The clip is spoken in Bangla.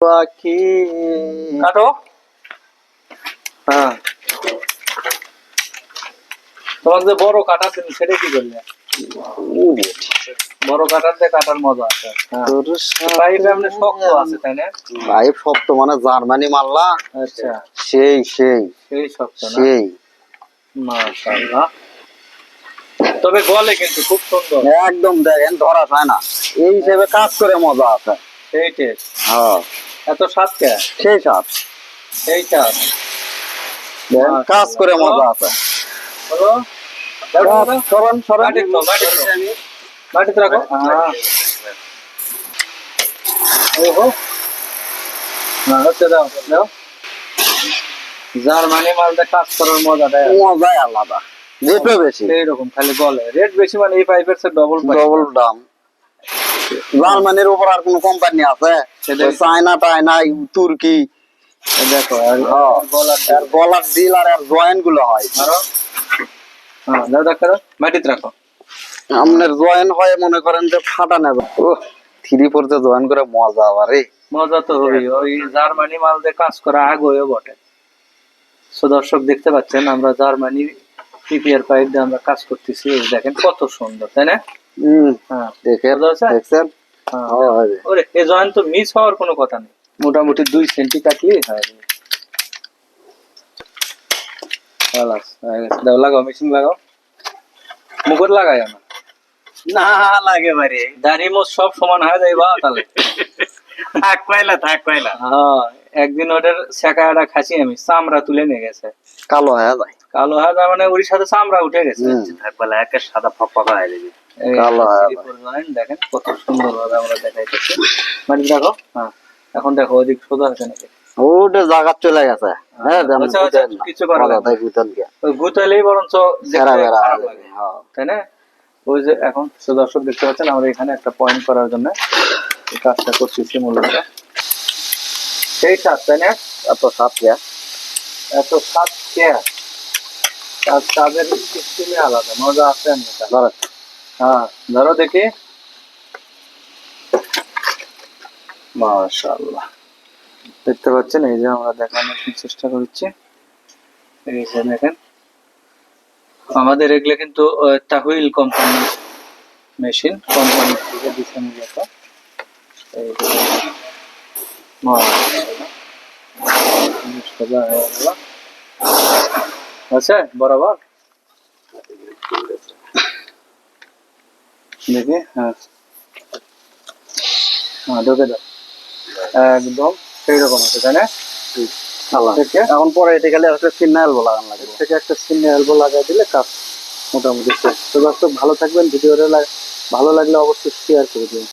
পাখি। কাটো। হ্যাঁ। তোমার যে বড় কাটার দিন সেটা কি করলে? বড় কাটার দিয়ে কাটার মজা আছে। হ্যাঁ। পাইপ এমনি শক্ত আছে তাই না? পাইপ শক্ত মানে জার্মানি মারলা আচ্ছা। সেই সেই। সেই শক্ত না? সেই। মাশাআল্লাহ। তবে গলে কিন্তু খুব সুন্দর। একদম দেখেন ধরা যায় না। এই হিসেবে কাজ করে মজা আছে। সেই টেস্ট হ্যাঁ। এত স্বাদ কে সেই সাপ সেই স্বাদ। কাজ করে মজা আছে। বলো। সরন সরন। মাটির তো মাটির তো মাটিতে রাখো। ওহো। না হচ্ছে দাও দাও। জার্মানি মালটা কাজ করার মজাটাই আছে। মজাই আলাদা। রেটও বেশি। এইরকম খালি গলে রেট বেশি মানে এই পাইপের ডবল ডবল দাম। জার্মানির উপর আর কোন কোম্পানি আছে? চায়না টায়না তুর্কি। দেখো আর। গলার ডিল আর জয়েন্টগুলো হয়। আরও হ্যাঁ মাটিতে রাখো। আপনার জয়েন হয় মনে করেন যে ফাটা নেবে। ও থ্রি ফোর যে জয়েন করে মজা আবার। মজা তো হবেই। ওই জার্মানি মাল দিয়ে কাজ করা আগে বটে। সো দর্শক দেখতে পাচ্ছেন আমরা জার্মানি পিপিআর পাইপ দিয়ে আমরা কাজ করতেছি। দেখেন কত সুন্দর তাই না? হম হ্যাঁ। দেখেন দেখছেন। ওরে এ জয়েন্ট তো মিস হওয়ার কোনো কথা নেই। মোটামুটি দুই সেন্টি হয়। দাও লাগাও মেশিন লাগাও। মুখর লাগাই না না লাগে বারে দাড়ি মোট সব সমান হয়ে যাইবা তাহলে। থাক কয়লা থাক কয়লা। হ্যাঁ একদিন ওটার শেখাটা খাসি আমি চামড়া তুলে নিয়ে গেছে। কালো হয়ে যায়। কালো হয়ে যায় মানে ওর সাথে চামড়া উঠে গেছে। হুম। থাক কয়লা একটা সাদা ফকফকা হয়ে যাবে। হয়ে দেখেন কত সুন্দর ভাবে আমরা দেখাইতেছি। মানে দেখো হ্যাঁ এখন দেখো ওদিক সোজা নাকি? ওটা জায়গা চলে গেছে। হ্যাঁ যেমন আচ্ছা, আচ্ছা। কিছু গুতাইলেই বরঞ্চ হয়ে লাগে। যাবে, হ্যাঁ। তাই না? ওই যে এখন দর্শক দেখতে পাচ্ছেন আমরা এখানে একটা পয়েন্ট করার জন্য কাজটা করতেছি মূলত। সেই কাজ তাই না? এত সাপ গিয়া। এত কাজ কে? কাজের সিস্টেমে আলাদা মজা আছে। হ্যাঁ ধরো দেখি। মাশাআল্লাহ। দেখতে পাচ্ছেন, এই যে আমরা দেখানোর চেষ্টা করছি। এই যে দেখেন। আমাদের এগুলো কিন্তু তাহুইল কোম্পানি মেশিন কোম্পানি থেকে দিচ্ছে মূলত। আছে? বরাবর? দেখি হ্যাঁ। হ্যাঁ ঢুকে দাও একদম সেই রকম আছে তাই না। থেকে এখন পরে এটা গেলে একটা সিগন্যাল এলবো লাগানো এর থেকে একটা সিনে এলবো লাগাই দিলে কাজ মোটামুটি। তো দর্শক ভালো থাকবেন ভিডিওটা ভালো লাগলে অবশ্যই শেয়ার করে দিন